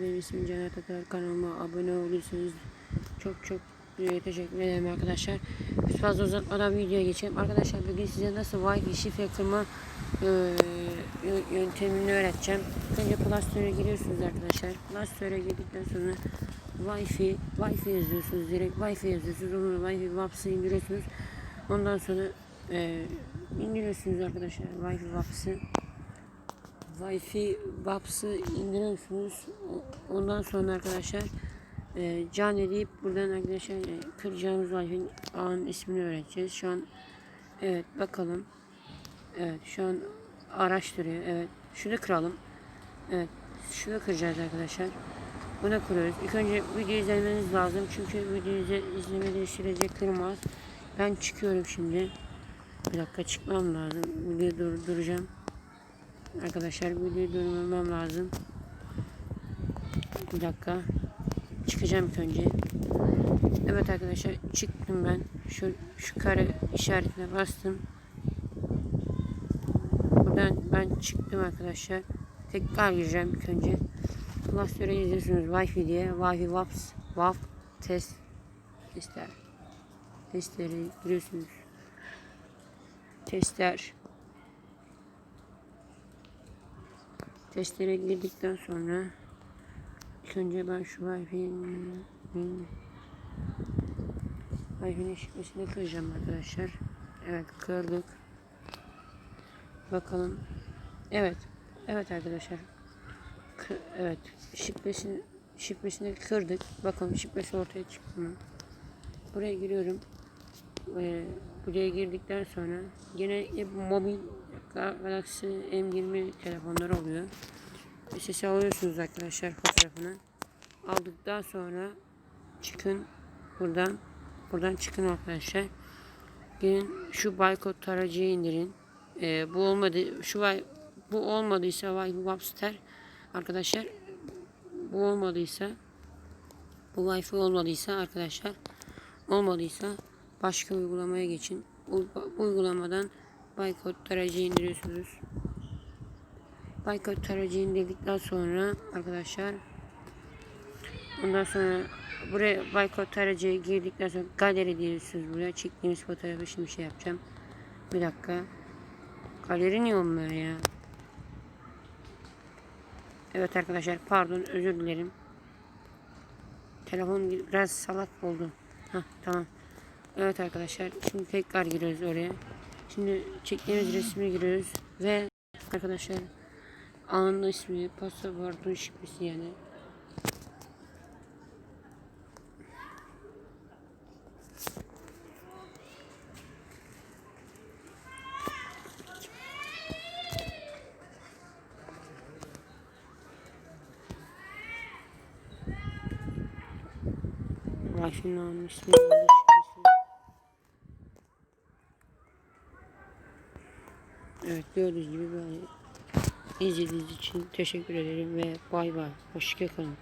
Benim ismim Caner Tatar. Kanalıma abone olursanız çok çok e, teşekkür ederim arkadaşlar. Biz fazla uzatmadan videoya geçelim. Arkadaşlar bugün size nasıl Wi-Fi şifre kırma e, yö- yöntemini öğreteceğim. Önce Play giriyorsunuz arkadaşlar. Play girdikten sonra Wi-Fi, Wi-Fi yazıyorsunuz. Direkt Wi-Fi yazıyorsunuz. Onu Wi-Fi WAPs'ı indiriyorsunuz. Ondan sonra e, indiriyorsunuz arkadaşlar Wi-Fi WAPs'ı. Wi-Fi Babs'ı indiriyorsunuz. Ondan sonra arkadaşlar e, can deyip buradan arkadaşlar e, kıracağımız Wi-Fi'nin ağın ismini öğreteceğiz. Şu an evet bakalım. Evet şu an araştırıyor. Evet şunu kıralım. Evet şunu kıracağız arkadaşlar. Bunu kuruyoruz. İlk önce video izlemeniz lazım. Çünkü videoyu izlemediğiniz sürece kırmaz. Ben çıkıyorum şimdi. Bir dakika çıkmam lazım. Videoyu durduracağım. Arkadaşlar videoyu durdurmam lazım. Bir dakika. Çıkacağım ilk önce. Evet arkadaşlar çıktım ben. Şu, şu kare işaretine bastım. Buradan ben çıktım arkadaşlar. Tekrar gireceğim ilk önce. Cluster'a yazıyorsunuz Wi-Fi diye. Wi-Fi WAPS, WAP test testler. Testleri giriyorsunuz. Testler. Testlere girdikten sonra ilk önce ben şu Wi-Fi'nin Wi-Fi'nin şifresini kıracağım arkadaşlar. Evet kırdık. Bakalım. Evet. Evet arkadaşlar. Kı- evet. Şifresini şifresini kırdık. Bakalım şifresi ortaya çıktı mı? Buraya giriyorum. Ee, buraya girdikten sonra genellikle mobil Galaxy M20 telefonlar oluyor. Sesi alıyorsunuz arkadaşlar fotoğrafını. Aldıktan sonra çıkın buradan. Buradan çıkın arkadaşlar. Gelin şu Baykot tarayıcıyı indirin. Ee, bu olmadı. Şu vay bu olmadıysa Webster arkadaşlar bu olmadıysa bu Wi-Fi olmadıysa arkadaşlar olmadıysa başka uygulamaya geçin. Bu, bu uygulamadan Baykot tarayıcıyı indiriyorsunuz. Baykot tarayıcıyı indirdikten sonra arkadaşlar ondan sonra buraya Baykot tarayıcıya girdikten sonra galeri diyorsunuz buraya çektiğimiz fotoğrafı şimdi şey yapacağım. Bir dakika. Galeri niye olmuyor ya? Evet arkadaşlar pardon özür dilerim. Telefon biraz salak oldu. Hah tamam. Evet arkadaşlar şimdi tekrar giriyoruz oraya. Şimdi çektiğimiz resmi giriyoruz ve arkadaşlar anın ismi, pasaportun şifresi yani. Wi-Fi'nin anın ismi, anın şifresi. Evet gördüğünüz gibi böyle izlediğiniz için teşekkür ederim ve bay bay. Hoşçakalın.